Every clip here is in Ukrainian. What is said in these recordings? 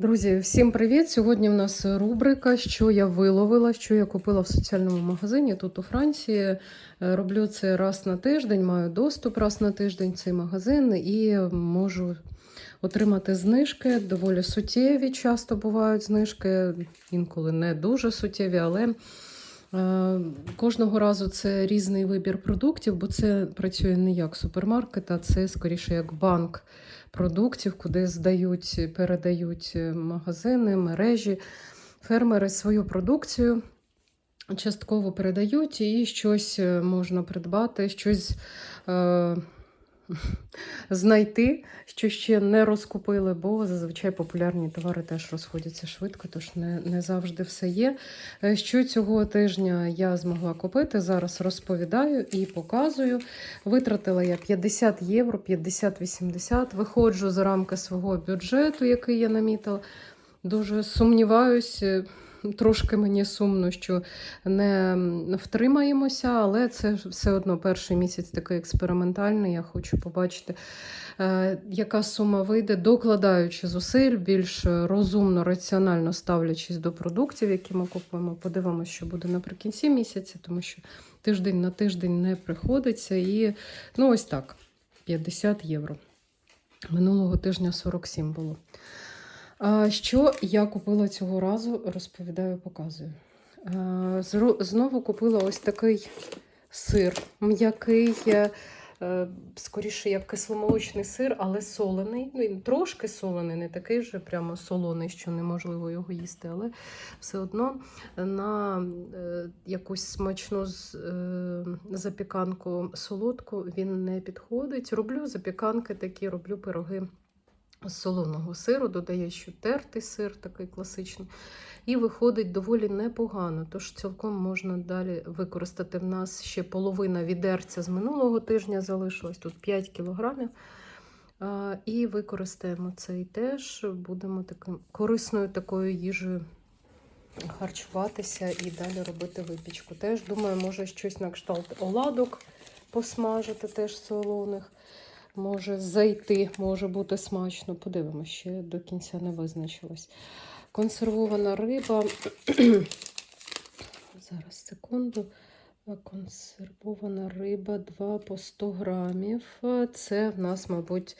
Друзі, всім привіт! Сьогодні в нас рубрика, що я виловила, що я купила в соціальному магазині тут у Франції. Е, Роблю це раз на тиждень, маю доступ раз на тиждень в цей магазин і можу отримати знижки. Доволі суттєві. Часто бувають знижки, інколи не дуже суттєві, але е, кожного разу це різний вибір продуктів, бо це працює не як супермаркет, а це скоріше як банк продуктів, куди здають, передають магазини, мережі, фермери свою продукцію. Частково передають і щось е, можна придбати, щось е, знайти, що ще не розкупили, бо зазвичай популярні товари теж розходяться швидко, тож не, не завжди все є. Е, Що цього тижня я змогла купити, зараз розповідаю і показую. Витратила я 50 євро, 50-80. Виходжу за рамки свого бюджету, який я намітила. Дуже сумніваюсь. Трошки мені сумно, що не втримаємося, але це все одно перший місяць такий експериментальний. Я хочу побачити, е, яка сума вийде, докладаючи зусиль, більш розумно, раціонально ставлячись до продуктів, які ми купуємо. Подивимося, що буде наприкінці місяця, тому що тиждень на тиждень не приходиться. І ну ось так: 50 євро. Минулого тижня 47 було. Що я купила цього разу, розповідаю, показую. Знову купила ось такий сир, м'який, е, е, скоріше як кисломолочний сир, але солений. Ну, він трошки солений, не такий вже прямо солоний, що неможливо його їсти, але все одно на е, якусь смачну запіканку солодку він не підходить. Роблю запіканки такі, роблю пироги з солоного сиру, додає ще тертий сир, такий класичний, і виходить доволі непогано. Тож цілком можна далі використати. В нас ще половина відерця з минулого тижня залишилась, тут 5 кілограмів. І використаємо цей теж, будемо таким корисною такою їжею харчуватися і далі робити випічку. Теж думаю, може щось на кшталт оладок посмажити, теж солоних може зайти, може бути смачно. Подивимося, ще до кінця не визначилось. Консервована риба. Зараз секунду. Консервована риба 2 по 100 грамів. Це в нас, мабуть,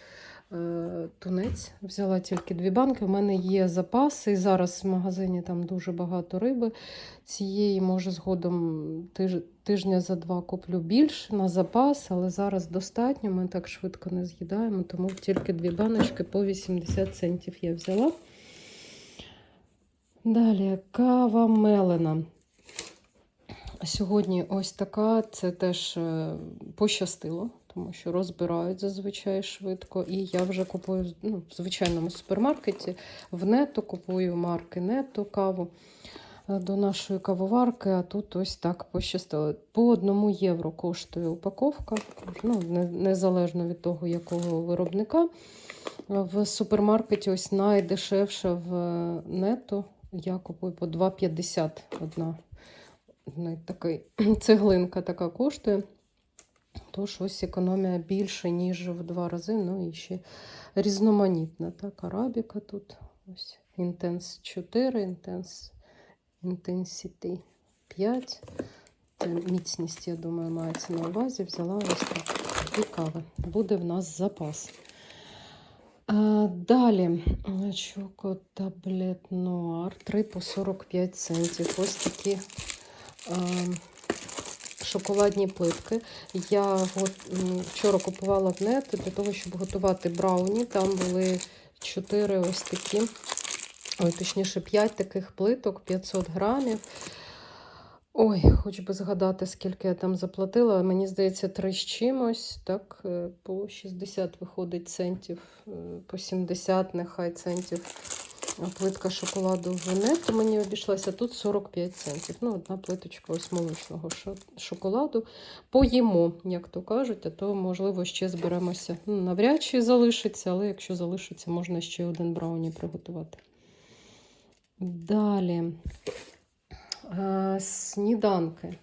тунець. Взяла тільки дві банки. У мене є запаси. І зараз в магазині там дуже багато риби. Цієї, може, згодом тиж- тижня за два куплю більше на запас, але зараз достатньо. Ми так швидко не з'їдаємо, тому тільки дві баночки по 80 центів я взяла. Далі кава мелена. Сьогодні ось така, це теж е, пощастило, тому що розбирають зазвичай швидко. І я вже купую ну, в звичайному супермаркеті в нето, купую марки нето каву е, до нашої кавоварки, а тут ось так пощастило. По одному євро коштує упаковка, ну, незалежно від того, якого виробника. В супермаркеті ось найдешевше в е, нето. Я купую по 2,50 одна. Такий, цеглинка така коштує. Тож ось економія більше, ніж в два рази. Ну і ще різноманітна. Так, арабіка тут. Ось Intense 4, Intense, Intensity 5. Це міцність, я думаю, мається на увазі. Взяла ось так. Дві кави. Буде в нас запас. А, далі Choco Tablet Noir 3 по 45 центів. Ось такі а, шоколадні плитки. Я вчора купувала в нет для того, щоб готувати брауні. Там були 4 ось такі, ой, точніше, 5 таких плиток, 500 грамів. Ой, хоч би згадати, скільки я там заплатила. Мені здається, 3 з чимось. Так, е, по 60 виходить центів, е, по 70 нехай центів. А Плитка шоколаду в нетто мені обійшлася тут 45 центів. Ну, одна плиточка ось молочного шоколаду. Поїмо, як то кажуть, а то, можливо, ще зберемося. Ну, навряд чи залишиться, але якщо залишиться, можна ще один брауні приготувати. Далі. Е, Сніданки.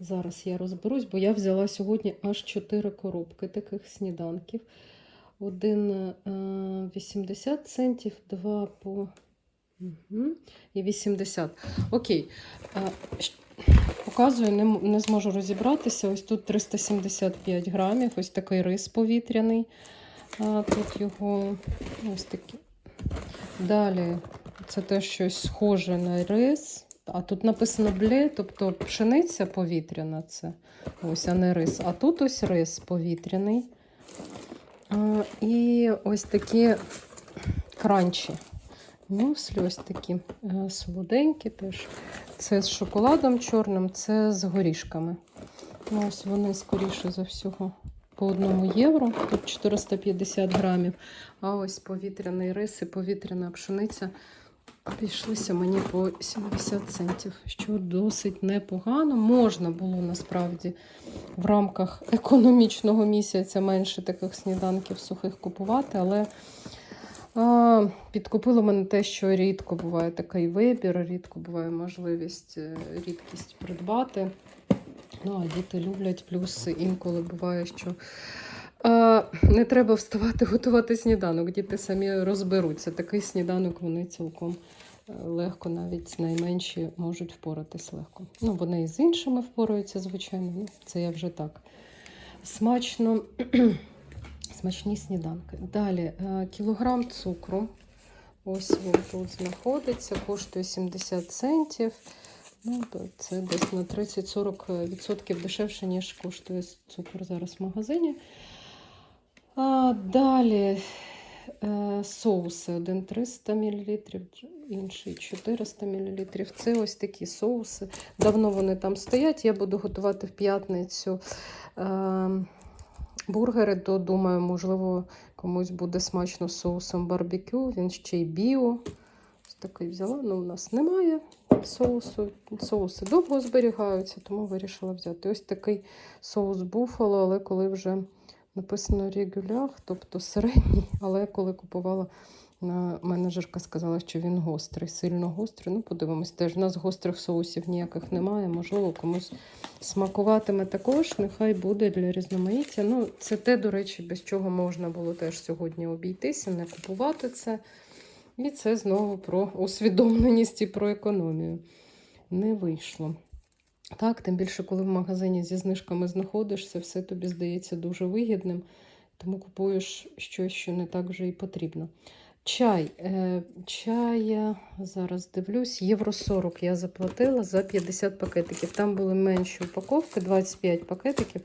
Зараз я розберусь, бо я взяла сьогодні аж 4 коробки таких сніданків. Один е, 80 центів, два по. І 80. Окей. Показую, не, не зможу розібратися. Ось тут 375 грамів, ось такий рис повітряний. Тут його ось такі. Далі це теж щось схоже на рис. А тут написано бле, тобто пшениця повітряна, це ось, а не рис. А тут ось рис повітряний. А, і ось такі кранчі. Мюслі ось такі е, солоденькі теж. Це з шоколадом чорним, це з горішками. Ну, ось вони скоріше за всього по одному євро. Тут 450 грамів. А ось повітряний рис і повітряна пшениця обійшлися мені по 70 центів, що досить непогано. Можна було насправді в рамках економічного місяця менше таких сніданків сухих купувати, але а, підкупило мене те, що рідко буває такий вибір, рідко буває можливість, е, рідкість придбати. Ну, а діти люблять, плюс інколи буває, що не треба вставати готувати сніданок. Діти самі розберуться. Такий сніданок вони цілком легко, навіть найменші можуть впоратись легко. Ну, вони і з іншими впораються, звичайно. Ну, це я вже так. Смачно. Смачні сніданки. Далі е, кілограм цукру. Ось він тут знаходиться, коштує 70 центів. Ну, це десь на 30-40% дешевше, ніж коштує цукор зараз в магазині. А, далі соуси. Один 300 мл, інший 400 мл. Це ось такі соуси. Давно вони там стоять. Я буду готувати в п'ятницю. Е, бургери, то думаю, можливо, комусь буде смачно соусом барбекю. Він ще й біо. Ось такий взяла. Ну, у нас немає соусу. Соуси довго зберігаються, тому вирішила взяти. Ось такий соус буфало, але коли вже написано регулях, тобто середній, але коли купувала. Менеджерка сказала, що він гострий, сильно гострий. Ну, подивимось, теж у нас гострих соусів ніяких немає. Можливо, комусь смакуватиме також. Нехай буде для різноманіття. Ну, це те, до речі, без чого можна було теж сьогодні обійтися, не купувати це. І це знову про усвідомленість і про економію. Не вийшло. Так, тим більше, коли в магазині зі знижками знаходишся, все тобі здається дуже вигідним, тому купуєш щось, що не так вже і потрібно. Чай. Е, чай, зараз дивлюсь, євро 40 я заплатила за 50 пакетиків. Там були менші упаковки, 25 пакетиків,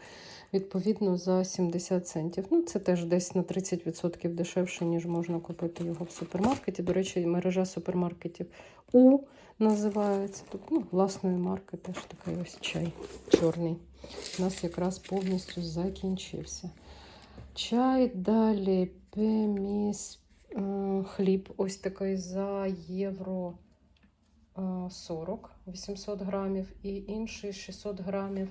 відповідно, за 70 центів. Ну, це теж десь на 30% дешевше, ніж можна купити його в супермаркеті. До речі, мережа супермаркетів У називається. Тут, ну, власної марки теж такий ось чай чорний. У нас якраз повністю закінчився. Чай далі пеміс. Е, Хліб ось такий за євро е, 40, 800 грамів, і інший 600 грамів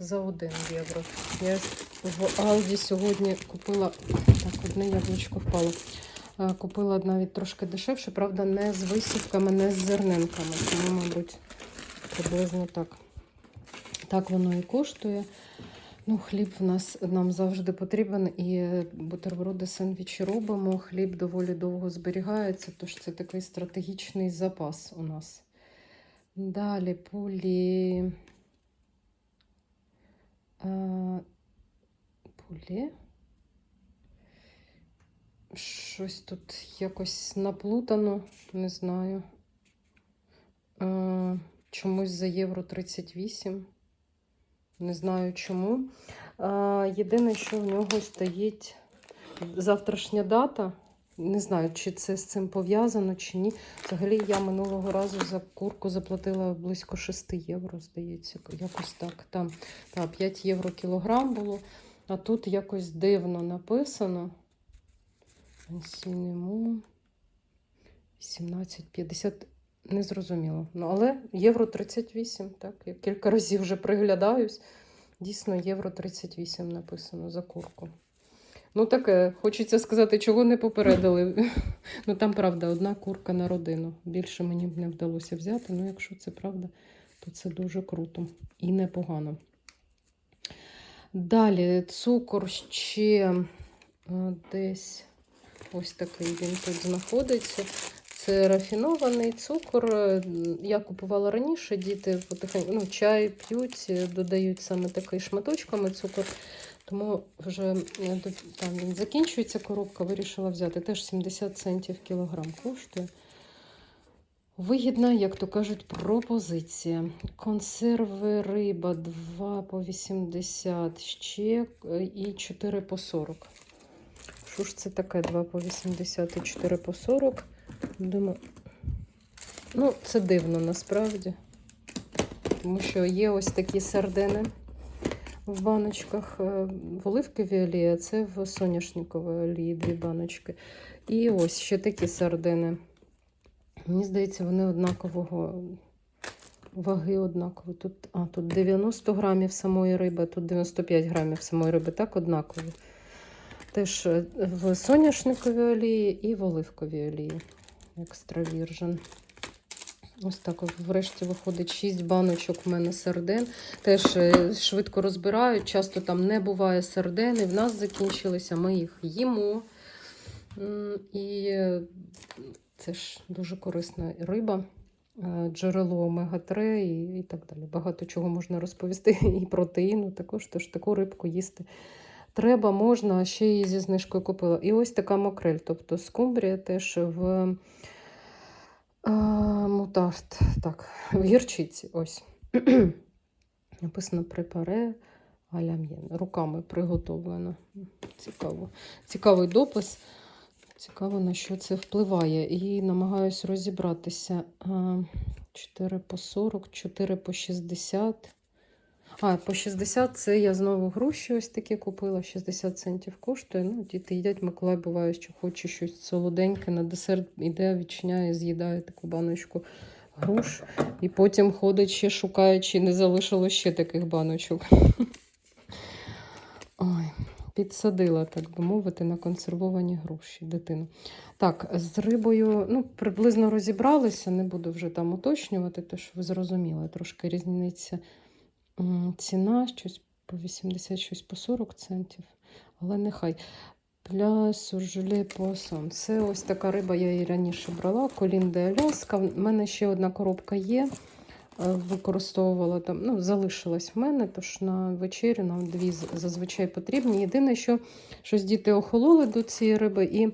за 1 євро. Я в Алді сьогодні купила так, одне яблучко впало. Е, Купила навіть трошки дешевше, правда, не з висівками, не з зернинками. Тому, мабуть, приблизно так. Так воно і коштує. Ну, хліб в нас нам завжди потрібен, і бутерброди сендвічі робимо. Хліб доволі довго зберігається, тож це такий стратегічний запас у нас. Далі полі. А. Щось тут якось наплутано, не знаю. А, чомусь за євро 38. Не знаю чому. А, єдине, що в нього стоїть завтрашня дата. Не знаю, чи це з цим пов'язано, чи ні. Взагалі, я минулого разу за курку заплатила близько 6 євро, здається, якось так. Там та, 5 євро кілограм було, а тут якось дивно написано. 18,50. Не зрозуміло. Ну, але євро 38, так. Я кілька разів вже приглядаюсь. Дійсно, євро 38 написано за курку. Ну, таке, хочеться сказати, чого не попередили. Ну, там, правда, одна курка на родину. Більше мені б не вдалося взяти. Ну, якщо це правда, то це дуже круто і непогано. Далі цукор ще десь ось такий він тут знаходиться. Це рафінований цукор. Я купувала раніше, діти потихеньку ну, чай п'ють, додають саме такий шматочками цукор. Тому вже там він закінчується коробка, вирішила взяти. Теж 70 центів кілограм коштує. Вигідна, як то кажуть, пропозиція. Консерви риба 2 по 80 ще е, і 4 по 40. Що ж це таке 2 по 80 і 4 по 40? Думаю, ну, це дивно насправді. Тому що є ось такі сардини в баночках е, в оливковій олії, а це в соняшниковій олії дві баночки. І ось ще такі сардини. Мені здається, вони однакового ваги однакові. Тут, а, тут 90 грамів самої риби, тут 95 грамів самої риби, так однакові. Теж е, в соняшниковій олії і в оливковій олії. Екстра віржин. Ось так врешті виходить 6 баночок в мене сардин. Теж е, швидко розбирають. Часто там не буває сардини. В нас закінчилися, ми їх їмо. І е, це ж дуже корисна риба, е, джерело омега-3 і, і так далі. Багато чого можна розповісти. І протеїну також, тож таку рибку їсти. Треба, можна, а ще її зі знижкою купила. І ось така макрель, тобто скумбрія теж в а, мутард, так, в гірчиці. Ось. Написано препаре алям'єн. Руками приготовлено. Цікаво. Цікавий допис. Цікаво, на що це впливає. І намагаюсь розібратися. 4 по 40, 4 по 60. А, по 60 це я знову груші ось такі купила. 60 центів коштує. Ну, діти їдять, Миколай буває, що хоче щось солоденьке на десерт, іде, відчиняє, з'їдає таку баночку груш. І потім ходить ще шукає, чи не залишилось ще таких баночок. Ой, підсадила, так би мовити, на консервовані груші дитину. Так, з рибою, ну, приблизно розібралися, не буду вже там уточнювати, тож ви зрозуміли, трошки різниця ціна, щось по 80, щось по 40 центів. Але нехай. Пля сюржеле посон. Це ось така риба, я її раніше брала. Колін де Аляска. В мене ще одна коробка є. е, Використовувала там, ну, залишилась в мене, тож на вечерю нам дві зазвичай потрібні. Єдине, що щось діти охололи до цієї риби, і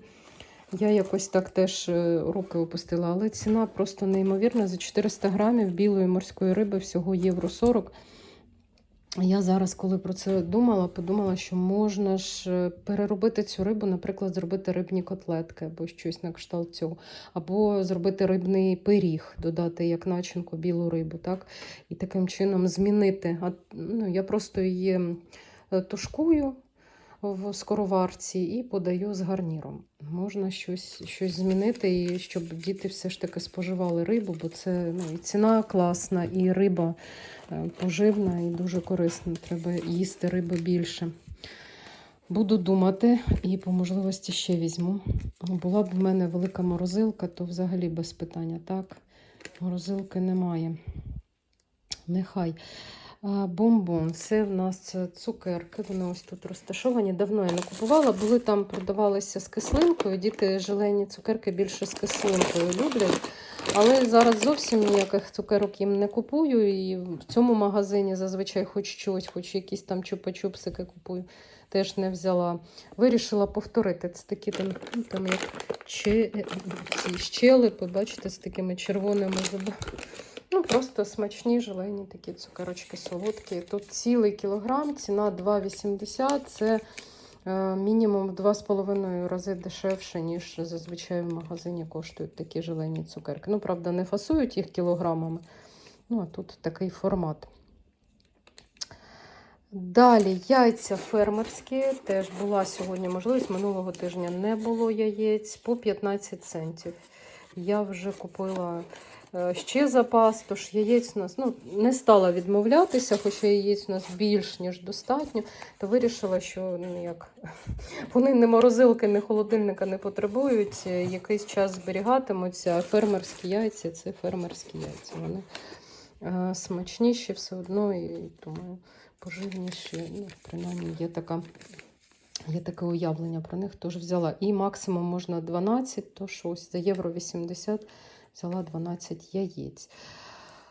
я якось так теж е, руки опустила. Але ціна просто неймовірна. За 400 грамів білої морської риби всього євро 40. Я зараз, коли про це думала, подумала, що можна ж е, переробити цю рибу, наприклад, зробити рибні котлетки або щось на кшталт цього, або зробити рибний пиріг, додати як начинку білу рибу, так? І таким чином змінити. А, ну, я просто її е, тушкую в скороварці і подаю з гарніром. Можна щось, щось змінити, і щоб діти все ж таки споживали рибу, бо це ну, і ціна класна, і риба е, поживна і дуже корисна. Треба їсти риби більше. Буду думати і по можливості ще візьму. Була б в мене велика морозилка, то взагалі без питання. Так, морозилки немає. Нехай. Бомбон, це в нас цукерки. Вони ось тут розташовані. Давно я не купувала. Були там, продавалися з кислинкою. Діти желені цукерки більше з кислинкою люблять. Але зараз зовсім ніяких цукерок їм не купую. І в цьому магазині зазвичай хоч щось, хоч якісь там чупа-чупсики купую. Теж не взяла. Вирішила повторити. Це такі там, ну, там як че... щелепи, бачите, з такими червоними зубами. Просто смачні, желені такі цукерочки солодкі. Тут цілий кілограм, ціна 2,80. Це е, мінімум в 2,5 рази дешевше, ніж зазвичай в магазині коштують такі желені цукерки. Ну, правда, не фасують їх кілограмами. Ну, а тут такий формат. Далі яйця фермерські. Теж була сьогодні можливість. Минулого тижня не було яєць по 15 центів. Я вже купила ще запас, тож яєць у нас ну, не стала відмовлятися, хоча яєць у нас більш ніж достатньо, то вирішила, що ну, як, вони не морозилки, не холодильника не потребують, е, якийсь час зберігатимуться. А фермерські яйця це фермерські яйця. Вони е, смачніші все одно, і тому поживніші. Ну, принаймні є така Є таке уявлення про них, тож взяла. І максимум можна 12, то щось за євро 80 взяла 12 яєць.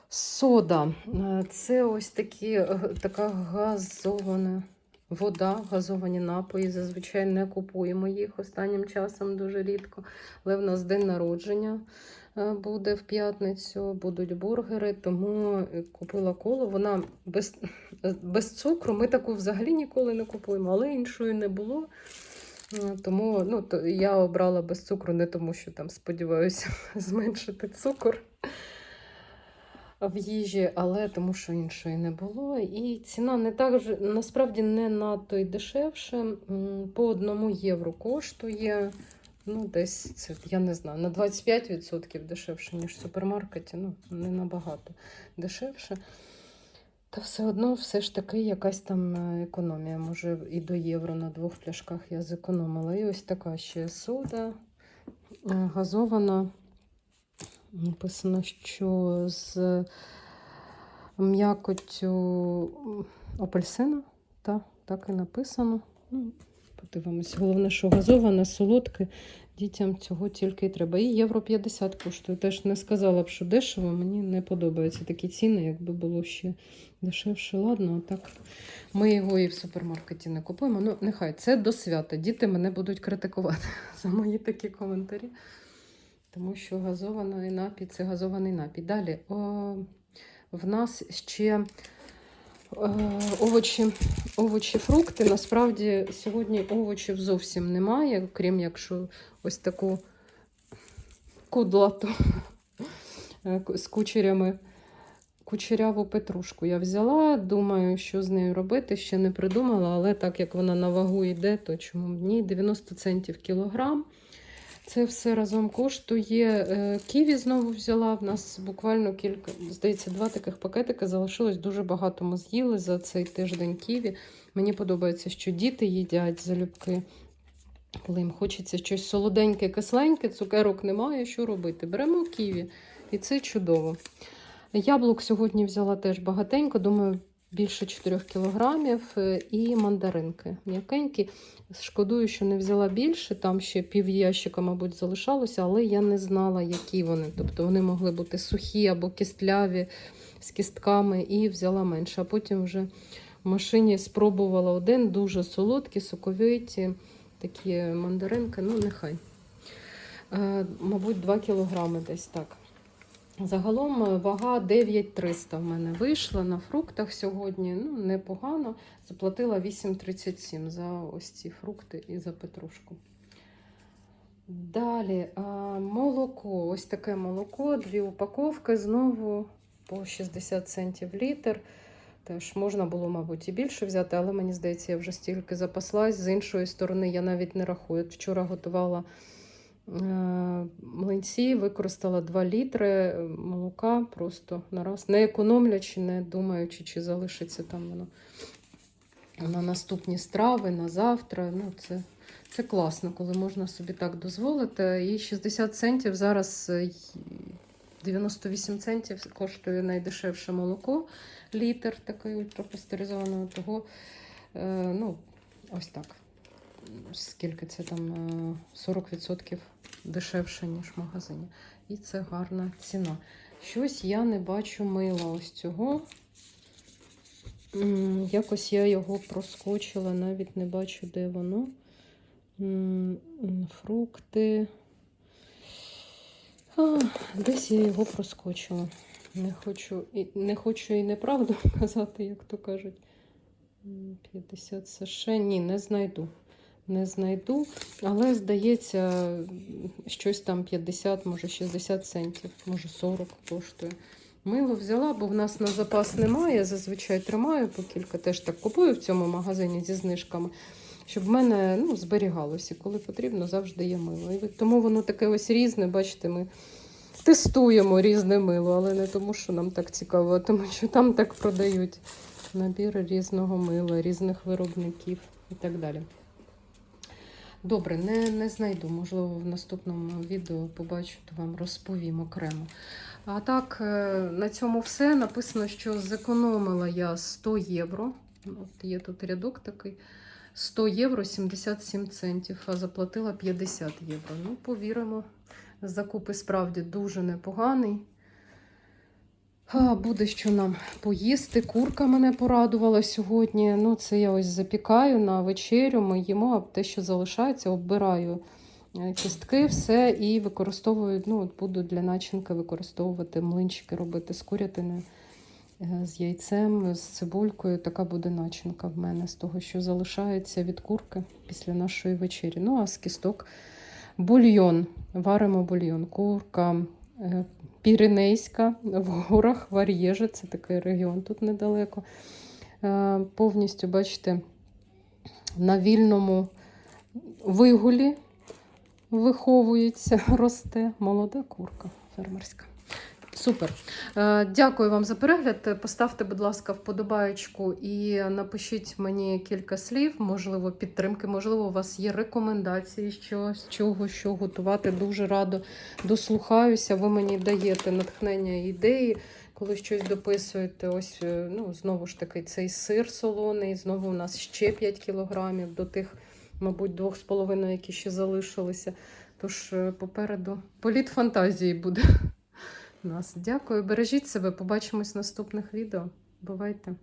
Сода. Е, Це ось такі, е, така газована вода, газовані напої. Зазвичай не купуємо їх останнім часом дуже рідко. Але в нас день народження е, буде в п'ятницю, будуть бургери, тому купила колу. Вона без, без цукру. Ми таку взагалі ніколи не купуємо, але іншої не було. Е, Тому ну, то я обрала без цукру не тому, що там сподіваюся зменшити цукор в їжі, але тому, що іншої не було. І ціна не так насправді не надто й дешевше. По одному євро коштує. Ну, десь це, я не знаю, на 25% дешевше, ніж в супермаркеті. Ну, не набагато дешевше. Та все одно, все ж таки, якась там е, економія. Може, і до євро на двох пляшках я зекономила. І ось така ще сода е, газована. Написано, що з м'якоттю апельсина. Та, так і написано. Ну, подивимось. Головне, що газоване, солодке. Дітям цього тільки й треба. І євро 50 коштує. Теж не сказала б, що дешево. Мені не подобаються такі ціни, якби було ще дешевше. Ладно, а так ми його і в супермаркеті не купуємо. Ну, нехай це до свята. Діти мене будуть критикувати за мої такі коментарі. Тому що газований напій це газований напій. Далі о, в нас ще овочі, овочі, фрукти. Насправді сьогодні овочів зовсім немає, крім якщо ось таку кудлату е, з кучерями. Кучеряву петрушку я взяла, думаю, що з нею робити, ще не придумала, але так як вона на вагу йде, то чому ні? 90 центів кілограм. Це все разом коштує. Е, Ківі знову взяла. В нас буквально кілька, здається, два таких пакетики залишилось. Дуже багато ми з'їли за цей тиждень ківі. Мені подобається, що діти їдять залюбки. Коли їм хочеться щось солоденьке, кисленьке, цукерок немає, що робити? Беремо ківі, і це чудово. Яблук сьогодні взяла теж багатенько, думаю, більше 4 кілограмів. е, І мандаринки м'якенькі. Шкодую, що не взяла більше, там ще пів ящика, мабуть, залишалося, але я не знала, які вони. Тобто вони могли бути сухі або кістляві з кістками, і взяла менше. А потім вже в машині спробувала один, дуже солодкі, соковиті, такі мандаринки, ну нехай. Е, Мабуть, 2 кілограми десь так. Загалом е, вага 9300 в мене вийшла на фруктах сьогодні. Ну, непогано. Заплатила 8,37 за ось ці фрукти і за петрушку. Далі молоко. Ось таке молоко, дві упаковки знову по 60 центів літр. Теж можна було, мабуть, і більше взяти, але мені здається, я вже стільки запаслась. З іншої сторони, я навіть не рахую. Вчора готувала млинці, використала 2 літри молока просто на раз, не економлячи, не думаючи, чи залишиться там воно на наступні страви, на завтра. Ну, це, це класно, коли можна собі так дозволити. І 60 центів зараз е, 98 центів коштує найдешевше молоко, літр такий ультрапастеризованого, того, е, ну, ось так. Скільки це там е, 40% дешевше, ніж в магазині. І це гарна ціна. Щось я не бачу мила ось цього. Якось я його проскочила, навіть не бачу, де воно. Фрукти. А, десь я його проскочила. Не хочу, і, не хочу і неправду казати, як то кажуть. 50 США. Ні, не знайду. Не знайду, але здається, щось там 50, може 60 центів, може 40 коштує. Мило взяла, бо в нас на запас немає. Зазвичай тримаю по кілька, теж так купую в цьому магазині зі знижками, щоб в мене ну, зберігалося. Коли потрібно, завжди є мило. І тому воно таке ось різне. Бачите, ми тестуємо різне мило, але не тому, що нам так цікаво, а тому що там так продають набір різного мила, різних виробників і так далі. Добре, не, не знайду. Можливо, в наступному відео побачу, то вам розповім окремо. А так, е, на цьому все. Написано, що зекономила я 100 євро. От є тут рядок такий. 100 євро 77 центів, а заплатила 50 євро. Ну, повіримо, закупи справді дуже непоганий. А, буде що нам поїсти. Курка мене порадувала сьогодні. Ну, це я ось запікаю на вечерю. Ми їмо, а те, що залишається, оббираю е, кістки, все і використовую. Ну, от буду для начинки використовувати млинчики, робити з курятини, е, з яйцем, з цибулькою. Така буде начинка в мене з того, що залишається від курки після нашої вечері. Ну, а з кісток бульйон. Варимо бульйон. Курка. Е, Піренейська в горах Вар'єжа, це такий регіон тут недалеко. Е, Повністю, бачите, на вільному вигулі виховується, росте молода курка фермерська. Супер. Е, Дякую вам за перегляд. Поставте, будь ласка, вподобаєчку і напишіть мені кілька слів, можливо, підтримки, можливо, у вас є рекомендації, що, з чого, що готувати. Дуже радо дослухаюся. Ви мені даєте натхнення ідеї, коли щось дописуєте. Ось, е, ну, знову ж таки, цей сир солоний. Знову у нас ще 5 кілограмів до тих, мабуть, 2,5, які ще залишилися. Тож е, попереду політ фантазії буде. Нас. Дякую, бережіть себе. Побачимось в наступних відео. Бувайте!